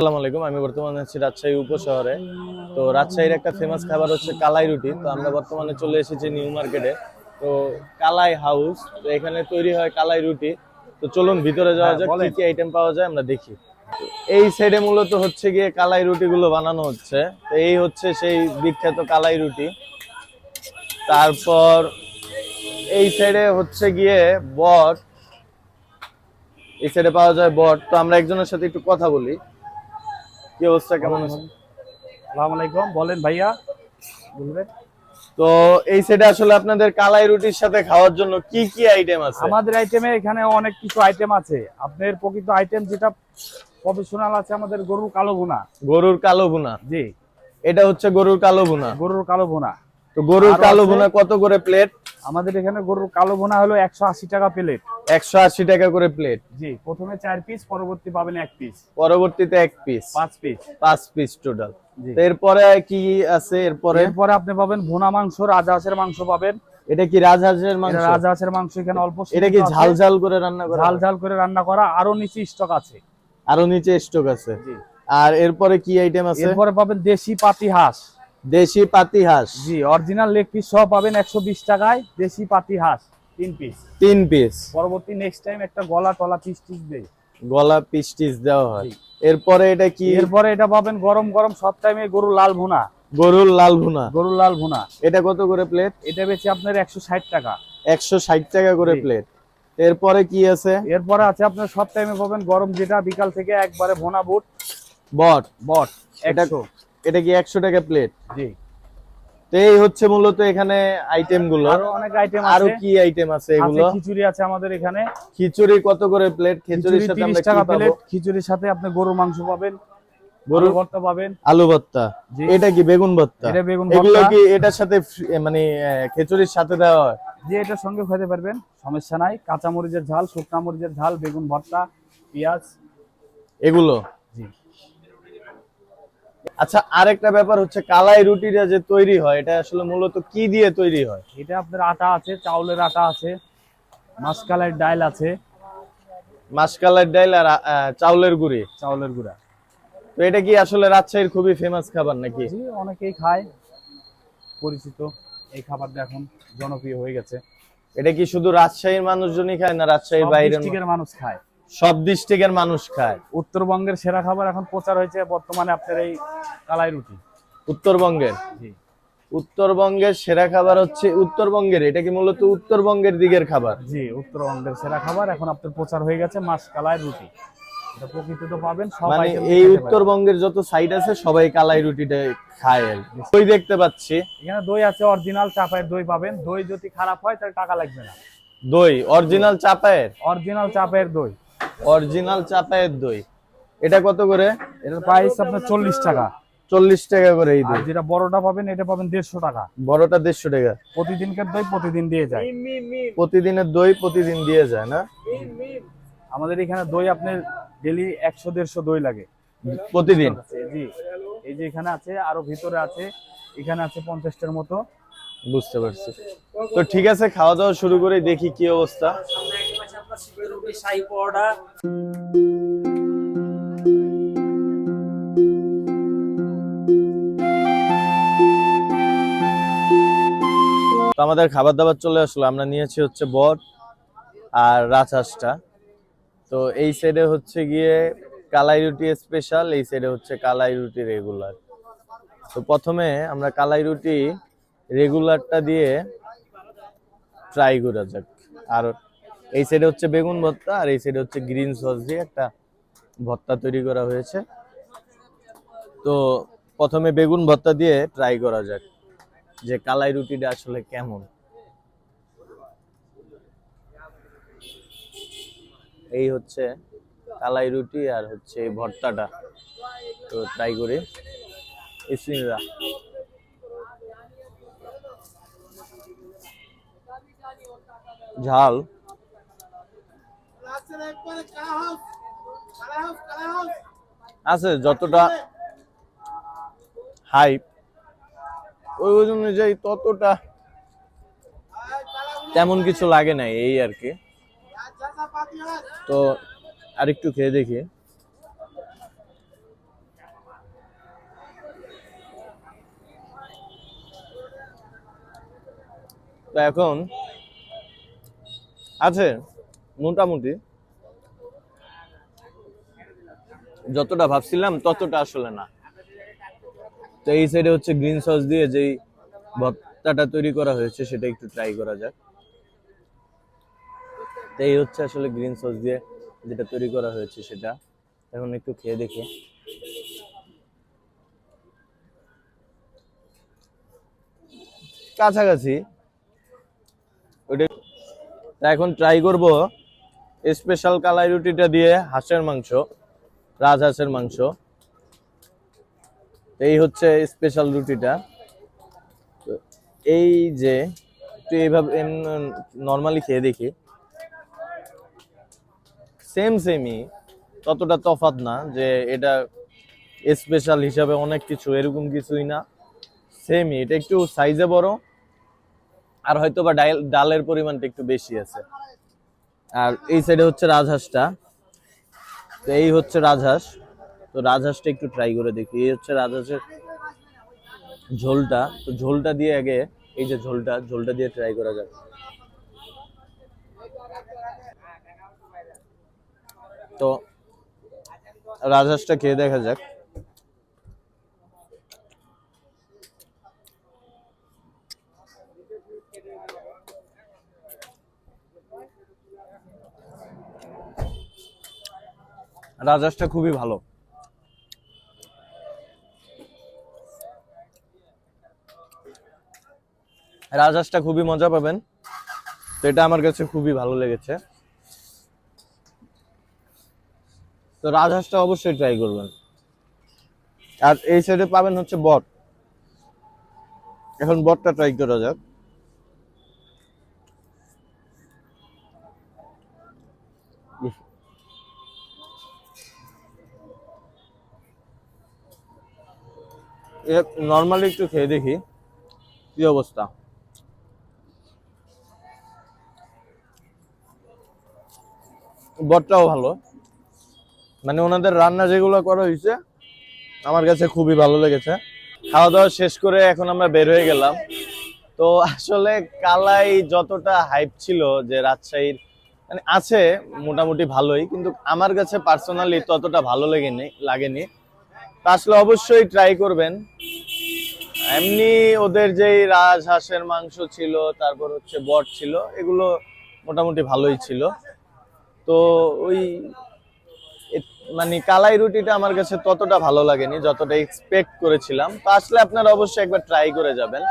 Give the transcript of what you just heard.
আসসালামু আলাইকুম। আমি বর্তমানে আছি রাজশাহী উপশহরে তো রাজশাহীর একটা ফেমাস খাবার হচ্ছে কালাই রুটি। তো আমরা বর্তমানে চলে এসেছি নিউ মার্কেটে। তো কালাই হাউস তো এখানে তৈরি হয় কালাই রুটি। তো চলুন ভিতরে যাওয়া হ্যাঁ, যাক কি কি আইটেম পাওয়া যায় আমরা দেখি। এই সাইডে মূলত হচ্ছে গিয়ে কালাই রুটি গুলো বানানো হচ্ছে। তো এই হচ্ছে সেই বিখ্যাত কালাই রুটি। তারপর এই সাইডে হচ্ছে গিয়ে বট। এই সাইডে পাওয়া যায় বট। তো আমরা একজনের সাথে একটু কথা বলি। কি অবস্থা? কেমন আছে আসসালামু আলাইকুম। বলেন ভাইয়া। বলবেন? তো এই সাইডে আসলে আপনাদের কালাই রুটির সাথে খাওয়ার জন্য কি কি আইটেম আছে? আমাদের আইটেমে এখানে অনেক কিছু আইটেম আছে। আপনার প্রকৃত আইটেম যেটা প্রফেশনাল আছে আমাদের গরুর কালো ভুনা। গরুর কালো ভুনা? জি। এটা হচ্ছে গরুর কালো ভুনা। গরুর কালো ভুনা। তো গরুর কালো? ভুনা কত করে প্লেট আমাদের এখানে গরুর কালো ভুনা হলো একশো আশি টাকা প্লেট একশো আশি টাকা করে প্লেট জি প্রথমে চার পিস পরবর্তী পাবেন এক পিস পরবর্তীতে এক পিস পাঁচ পিস পাঁচ পিস টোটাল এরপরে কি আছে? এরপরে? এরপরে আপনি পাবেন ভুনা মাংস রাজহাঁসের মাংস পাবেন। এটা কি রাজহাঁসের মাংস? রাজহাঁসের মাংস এখানে অল্প এটা কি ঝাল ঝাল করে রান্না করা? ঝাল ঝাল করে রান্না করা আরও নিচে স্টক আছে। আরও নিচে স্টক আছে। জি। আর এরপরে কি আইটেম আছে? এরপরে পাবেন দেশি পাতি হাঁস। দেশি পাতি হাঁস। জি অরিজিনাল লেগ পিস সহ পাবেন একশো বিশ টাকায় দেশি পাতি হাঁস তিন পিস তিন পিস পরবর্তী নেক্সট টাইম একটা গলা টলা পিস টিস দেই। গলা পিস টিস দেওয়া হয়। এরপরে এটা কি? এরপরে এটা পাবেন গরম গরম সব টাইমে গরু লাল ভুনা। গরুর লাল ভুনা। গরুর লাল ভুনা। এটা কত করে প্লেট এটা বেচে আপনার একশো ষাট টাকা। একশো ষাট টাকা করে প্লেট এরপরে কি আছে? এরপরে আছে আপনার সব টাইমে পাবেন গরম যেটা বিকাল থেকে একবারে ভোনা বুট। বট। বট এটা একশো। এটা কি একশো টাকা প্লেট জি। তো এই হচ্ছে মূলত এখানে আইটেমগুলো। আরও অনেক আইটেম আরও কি আইটেম আছে আছে এগুলো? খিচুড়ি আছে আমাদের এখানে। খিচুড়ি কত করে প্লেট খিচুড়ির সাথে আমরা কি টাকা পাবো? প্লেট খিচুড়ির সাথে আপনি গরুর মাংস পাবেন গরুর ভর্তা পাবেন। আলু ভর্তা। এটা কি বেগুন ভর্তা? এটা বেগুন এগুলো কি এটার সাথে মানে খিচুড়ির সাথে দেওয়া হয়? যে এটার সঙ্গে খেতে পারবেন সমস্যা নাই। কাঁচা মরিচের ঝাল শুকনা মরিচের ঝাল বেগুন ভর্তা পেঁয়াজ। এগুলো? আচ্ছা আরেকটা ব্যাপার হচ্ছে কালাই রুটিটা যে তৈরি হয় এটা আসলে মূলত কি দিয়ে তৈরি হয়? এটা আপনার আটা আছে চাউলের আটা আছে মাসকালের ডাল আছে। মাসকালের ডাল আর চাউলের গুঁড়ি। চাউলের গুঁড়া। তো এটা কি আসলে রাজশাহীর খুবই ফেমাস খাবার নাকি? জি অনেকেই খায় পরিচিত। এই খাবারটা এখন জনপ্রিয় হয়ে গেছে। এটা কি শুধু রাজশাহীর মানুষজনই খায় না রাজশাহীর বাইরের মানুষ খায়। সব ডিস্ট্রিক্টের মানুষ খায়। উত্তরবঙ্গের সেরা খাবার এখন প্রচার হয়েছে বর্তমানে আপনার এই কালাই রুটি। উত্তরবঙ্গের? জি। উত্তরবঙ্গের সেরা খাবার হচ্ছে উত্তরবঙ্গের এটা কি মূলত উত্তরবঙ্গের দিকের খাবার? জি উত্তরবঙ্গের সেরা খাবার এখন আপনার প্রচার হয়ে গেছে মাস কালাই রুটি। এটা প্রকৃতিতে পাবেন সব মানে এই উত্তরবঙ্গের যত সাইড আছে সবাই কালাই রুটিটা খায়। দই দেখতে পাচ্ছি। এখানে দই আছে অরিজিনাল চাপায়ের দই পাবেন। দই যদি খারাপ হয় তাহলে টাকা লাগবে না। দই অরিজিনাল চাপায়ের? অরিজিনাল চাপায়ের দই। অরিজিনাল চাপায়ের দই। এটা কত করে? এটার প্রাইস আপনার চল্লিশ টাকা। চল্লিশ টাকা করে এই দই। যেটা বড়টা পাবেন এটা পাবেন দেড়শো টাকা। বড়টা দেড়শো টাকা। প্রতিদিনকার দই প্রতিদিন দিয়ে যায়। প্রতিদিনের দই প্রতিদিন দিয়ে যায় না? আমাদের এখানে দই আপনার ডেলি একশো দেড়শো দই লাগে। প্রতিদিন? জি। এই যে এখানে আছে আরও ভিতরে আছে এখানে আছে পঞ্চাশটার মতো। বুঝতে পারছি। তো ঠিক আছে খাওয়া দাওয়া শুরু করে দেখি কি অবস্থা। তো আমাদের খাবার দাবার চলে আসলো, আমরা নিয়েছি হচ্ছে বট আর রাজহাঁসটা। তো এই সাইডে হচ্ছে গিয়ে কালাই রুটি স্পেশাল এই সাইডে হচ্ছে কালাই রুটি রেগুলার তো প্রথমে আমরা কালাই রুটি রেগুলারটা দিয়ে ট্রাই করা যাক। আর এই সাইডে হচ্ছে বেগুন ভর্তা, আর এই সাইডে হচ্ছে গ্রিন সস দিয়ে একটা ভর্তা তৈরি করা হয়েছে। তো প্রথমে বেগুন ভর্তা দিয়ে ট্রাই করা যাক যে কালাই রুটিটা আসলে কেমন। এই হচ্ছে কালাই রুটি আর হচ্ছে ভর্তাটা। তো ট্রাই করি। ইসমিল্লাহ ঝাল। আছে, যতটা হাই ওই ওজন অনুযায়ী ততটা তেমন কিছু লাগে না এই আর কি। তো আরেকটু খেয়ে দেখি। তো এখন আছে, মোটামুটি। যতটা ভাবছিলাম, ততটা আসলে না। তো এই সাইডে হচ্ছে গ্রিন সস দিয়ে যেই ভর্তাটা তৈরি করা হয়েছে, সেটা একটু ট্রাই করা যাক। তো এই হচ্ছে আসলে গ্রিন সস দিয়ে যেটা তৈরি করা হয়েছে সেটা। এখন একটু খেয়ে দেখি। কাছাকাছি। ওটা এখন ট্রাই করব স্পেশাল কালাই রুটিটা দিয়ে হাঁসের মাংস। রাজহাঁসের মাংস। এই হচ্ছে স্পেশাল রুটিটা। এই যে, একটু এইভাবে নর্মালি খেয়ে দেখি। সেম সেমই ততটা তফাৎ না যে এটা স্পেশাল হিসাবে অনেক কিছু, এরকম কিছুই না। সেমই এটা একটু সাইজে বড়, আর হয়তো বা ডাল ডালের পরিমাণটা একটু বেশি আছে। আর এই সাইডে হচ্ছে রাজহাঁসটা। তো এই হচ্ছে রাজহাঁস। তো রাজহাঁসটা একটু ট্রাই করে দেখি। এই হচ্ছে রাজহাঁসের ঝোলটা। তো ঝোলটা দিয়ে আগে, এই যে ঝোলটা ঝোলটা দিয়ে ট্রাই করা যাক। তো রাজহাঁসটা খেয়ে দেখা যাক। রাজহাঁসটা খুবই ভালো। রাজহাঁসটা খুবই মজা পাবেন। তো এটা আমার কাছে খুবই ভালো লেগেছে। তো রাজহাঁসটা অবশ্যই ট্রাই করবেন। আর এই সাইডে পাবেন হচ্ছে বট। এখন বটটা ট্রাই করা যাক। নর্মালি একটু খেয়ে দেখি। কি অবস্থা? বটটাও ভালো। মানে ওনাদের রান্না যেগুলো করা হয়েছে, আমার কাছে খুবই ভালো লেগেছে। খাওয়া দাওয়া শেষ করে এখন আমরা বের হয়ে গেলাম। তো আসলে কালাই যতটা হাইপ ছিল যে রাজশাহীর মানে আছে মোটামুটি ভালোই, কিন্তু আমার কাছে পার্সোনালি ততটা ভালো লাগেনি লাগেনি। আসলে অবশ্যই ট্রাই করবেন। এমনি ওদের যেই রাজহাঁসের মাংস ছিল, তারপর হচ্ছে বট ছিল, এগুলো মোটামুটি ভালোই ছিল। তো ওই মানে কালাই রুটিটা আমার কাছে ততটা ভালো লাগেনি, যতটা এক্সপেক্ট করেছিলাম। তো আসলে আপনারা অবশ্যই একবার ট্রাই করে যাবেন।